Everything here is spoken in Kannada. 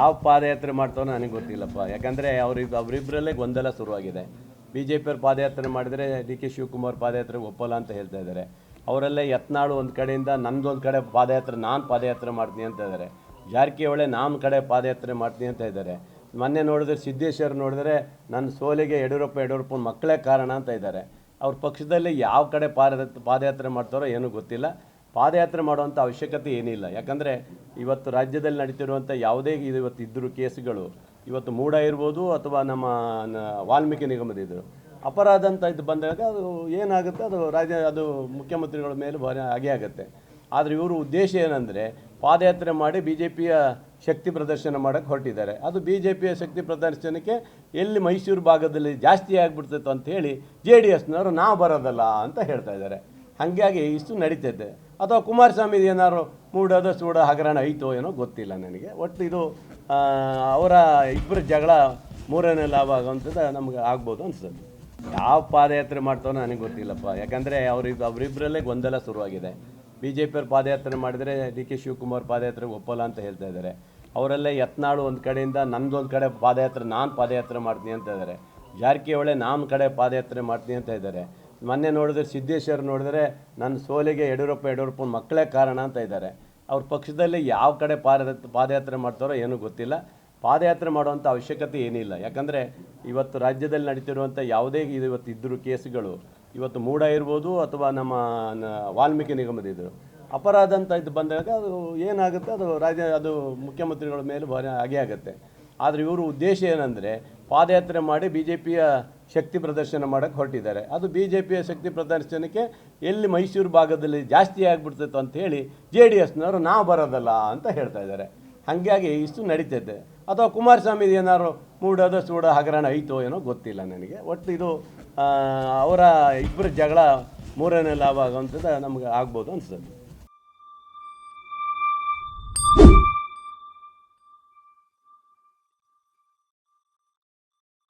ಯಾವ ಪಾದಯಾತ್ರೆ ಮಾಡ್ತಾವೋ ನನಗೆ ಗೊತ್ತಿಲ್ಲಪ್ಪ. ಯಾಕಂದರೆ ಅವ್ರಿಗೆ ಅವರಿಬ್ಬರಲ್ಲೇ ಗೊಂದಲ ಶುರುವಾಗಿದೆ. ಬಿ ಜೆ ಪಿಯವ್ರು ಪಾದಯಾತ್ರೆ ಮಾಡಿದರೆ ಡಿ ಕೆ ಶಿವಕುಮಾರ್ ಪಾದಯಾತ್ರೆ ಒಪ್ಪಲ್ಲ ಅಂತ ಹೇಳ್ತಾ ಇದ್ದಾರೆ ಅವರಲ್ಲೇ ಯತ್ನಾಳು ಒಂದು ಕಡೆಯಿಂದ ನಂದೊಂದು ಕಡೆ ಪಾದಯಾತ್ರೆ, ನಾನು ಪಾದಯಾತ್ರೆ ಮಾಡ್ತೀನಿ ಅಂತ ಇದ್ದಾರೆ ಜಾರಕಿಹೊಳಿ ನಾನು ಕಡೆ ಪಾದಯಾತ್ರೆ ಮಾಡ್ತೀನಿ ಅಂತ ಇದ್ದಾರೆ ಮೊನ್ನೆ ನೋಡಿದ್ರೆ ಸಿದ್ದೇಶ್ವರ್ ನೋಡಿದ್ರೆ ನನ್ನ ಸೋಲಿಗೆ ಯಡಿಯೂರಪ್ಪ ಯಡಿಯೂರಪ್ಪನ ಮಕ್ಕಳೇ ಕಾರಣ ಅಂತ ಇದ್ದಾರೆ ಅವ್ರ ಪಕ್ಷದಲ್ಲಿ ಯಾವ ಕಡೆ ಪಾದ ಪಾದಯಾತ್ರೆ ಮಾಡ್ತಾರೋ ಏನೂ ಗೊತ್ತಿಲ್ಲ. ಪಾದಯಾತ್ರೆ ಮಾಡುವಂಥ ಅವಶ್ಯಕತೆ ಏನಿಲ್ಲ. ಯಾಕಂದರೆ ಇವತ್ತು ರಾಜ್ಯದಲ್ಲಿ ನಡೀತಿರುವಂಥ ಯಾವುದೇ ಇವತ್ತು ಇದ್ದರೂ ಕೇಸುಗಳು, ಇವತ್ತು ಮೂಡ ಇರ್ಬೋದು ಅಥವಾ ನಮ್ಮ ವಾಲ್ಮೀಕಿ ನಿಗಮದ ಇದ್ರು. ಅಪರಾಧ ಅಂತ ಇದು ಬಂದಾಗ ಅದು ಏನಾಗುತ್ತೆ, ಅದು ರಾಜ್ಯ, ಅದು ಮುಖ್ಯಮಂತ್ರಿಗಳ ಮೇಲೆ ಭಾರಿ ಹಾಗೆ ಆಗುತ್ತೆ. ಆದರೆ ಇವರು ಉದ್ದೇಶ ಏನಂದರೆ ಪಾದಯಾತ್ರೆ ಮಾಡಿ ಬಿ ಜೆ ಪಿಯ ಶಕ್ತಿ ಪ್ರದರ್ಶನ ಮಾಡೋಕ್ಕೆ ಹೊರಟಿದ್ದಾರೆ. ಅದು ಬಿ ಜೆ ಪಿಯ ಶಕ್ತಿ ಪ್ರದರ್ಶನಕ್ಕೆ ಎಲ್ಲಿ ಮೈಸೂರು ಭಾಗದಲ್ಲಿ ಜಾಸ್ತಿ ಆಗಿಬಿಡ್ತಿತ್ತು ಅಂತ ಹೇಳಿ ಜೆ ಡಿ ಎಸ್ನವರು ನಾವು ಬರೋದಲ್ಲ ಅಂತ ಹೇಳ್ತಾ ಇದ್ದಾರೆ. ಹಾಗಾಗಿ ಇಷ್ಟು ನಡೀತೈತೆ. ಅಥವಾ ಕುಮಾರಸ್ವಾಮಿ ಏನಾದ್ರು ಮೂಡೋದ ಸೂಡ ಹಗರಣ ಐತೋ ಏನೋ ಗೊತ್ತಿಲ್ಲ ನನಗೆ. ಒಟ್ಟು ಇದು ಅವರ ಇಬ್ಬರ ಜಗಳ ಮೂರನೇ ಲಾಭ ಆಗೋವಂಥದ್ದು ನಮ್ಗೆ ಆಗ್ಬೋದು ಅನ್ಸುತ್ತೆ. ಯಾವ ಪಾದಯಾತ್ರೆ ಮಾಡ್ತಾವೋ ನನಗೆ ಗೊತ್ತಿಲ್ಲಪ್ಪ. ಯಾಕಂದರೆ ಅವ್ರಿಬ್ಬ ಅವರಿಬ್ಬರಲ್ಲೇ ಗೊಂದಲ ಶುರುವಾಗಿದೆ. ಬಿ ಜೆ ಪಿಯವ್ರು ಪಾದಯಾತ್ರೆ ಮಾಡಿದರೆ ಡಿ ಕೆ ಶಿವಕುಮಾರ್ ಪಾದಯಾತ್ರೆಗೆ ಒಪ್ಪಲ್ಲ ಅಂತ ಹೇಳ್ತಾ ಇದ್ದಾರೆ. ಅವರಲ್ಲೇ ಯತ್ನಾಳು ಒಂದು ಕಡೆಯಿಂದ ನಂದೊಂದು ಕಡೆ ಪಾದಯಾತ್ರೆ, ನಾನು ಪಾದಯಾತ್ರೆ ಮಾಡ್ತೀನಿ ಅಂತ ಇದ್ದಾರೆ. ಜಾರಕಿಹೊಳೆ ನಾನು ಕಡೆ ಪಾದಯಾತ್ರೆ ಮಾಡ್ತೀನಿ ಅಂತ ಇದ್ದಾರೆ. ಮೊನ್ನೆ ನೋಡಿದ್ರೆ ಸಿದ್ದೇಶ್ವರ್ ನೋಡಿದ್ರೆ ನನ್ನ ಸೋಲಿಗೆ ಯಡಿಯೂರಪ್ಪ, ಯಡಿಯೂರಪ್ಪನ ಮಕ್ಕಳೇ ಕಾರಣ ಅಂತ ಇದ್ದಾರೆ. ಅವ್ರ ಪಕ್ಷದಲ್ಲಿ ಯಾವ ಕಡೆ ಪಾದ ಪಾದಯಾತ್ರೆ ಮಾಡ್ತಾರೋ ಏನೂ ಗೊತ್ತಿಲ್ಲ. ಪಾದಯಾತ್ರೆ ಮಾಡುವಂಥ ಅವಶ್ಯಕತೆ ಏನಿಲ್ಲ. ಯಾಕಂದರೆ ಇವತ್ತು ರಾಜ್ಯದಲ್ಲಿ ನಡೀತಿರುವಂಥ ಯಾವುದೇ ಇವತ್ತು ಇದ್ದರೂ ಕೇಸುಗಳು, ಇವತ್ತು ಮೂಡ ಇರ್ಬೋದು ಅಥವಾ ನಮ್ಮ ವಾಲ್ಮೀಕಿ ನಿಗಮದಿದ್ದರು ಅಪರಾಧ ಅಂತ ಇದು ಬಂದಾಗ ಅದು ಏನಾಗುತ್ತೆ? ಅದು ರಾಜ್ಯ, ಅದು ಮುಖ್ಯಮಂತ್ರಿಗಳ ಮೇಲೆ ಭಾರಿ ಆಗೇ ಆಗುತ್ತೆ. ಆದರೆ ಇವರು ಉದ್ದೇಶ ಏನಂದರೆ ಪಾದಯಾತ್ರೆ ಮಾಡಿ ಬಿ ಜೆ ಪಿಯ ಶಕ್ತಿ ಪ್ರದರ್ಶನ ಮಾಡೋಕ್ಕೆ ಹೊರಟಿದ್ದಾರೆ. ಅದು ಬಿ ಜೆ ಪಿಯ ಶಕ್ತಿ ಪ್ರದರ್ಶನಕ್ಕೆ ಎಲ್ಲಿ ಮೈಸೂರು ಭಾಗದಲ್ಲಿ ಜಾಸ್ತಿ ಆಗಿಬಿಡ್ತೈತೆ ಅಂತ ಹೇಳಿ ಜೆ ಡಿ ಎಸ್ನವರು ನಾವು ಬರೋದಲ್ಲ ಅಂತ ಹೇಳ್ತಾ ಇದ್ದಾರೆ. ಹಾಗಾಗಿ ಇಷ್ಟು ನಡೀತೈತೆ ಅಥವಾ ಕುಮಾರಸ್ವಾಮಿ ಏನಾದ್ರು ಮೂಡೋದ ಸೂಡ ಹಗರಣ ಐತೋ ಏನೋ ಗೊತ್ತಿಲ್ಲ ನನಗೆ. ಒಟ್ಟು ಇದು ಅವರ ಇಬ್ಬರ ಜಗಳ ಮೂರನೇ ಲಾಭ ಆಗುವಂಥದ್ದು ನಮ್ಗೆ ಆಗ್ಬೋದು ಅನ್ಸುತ್ತೆ.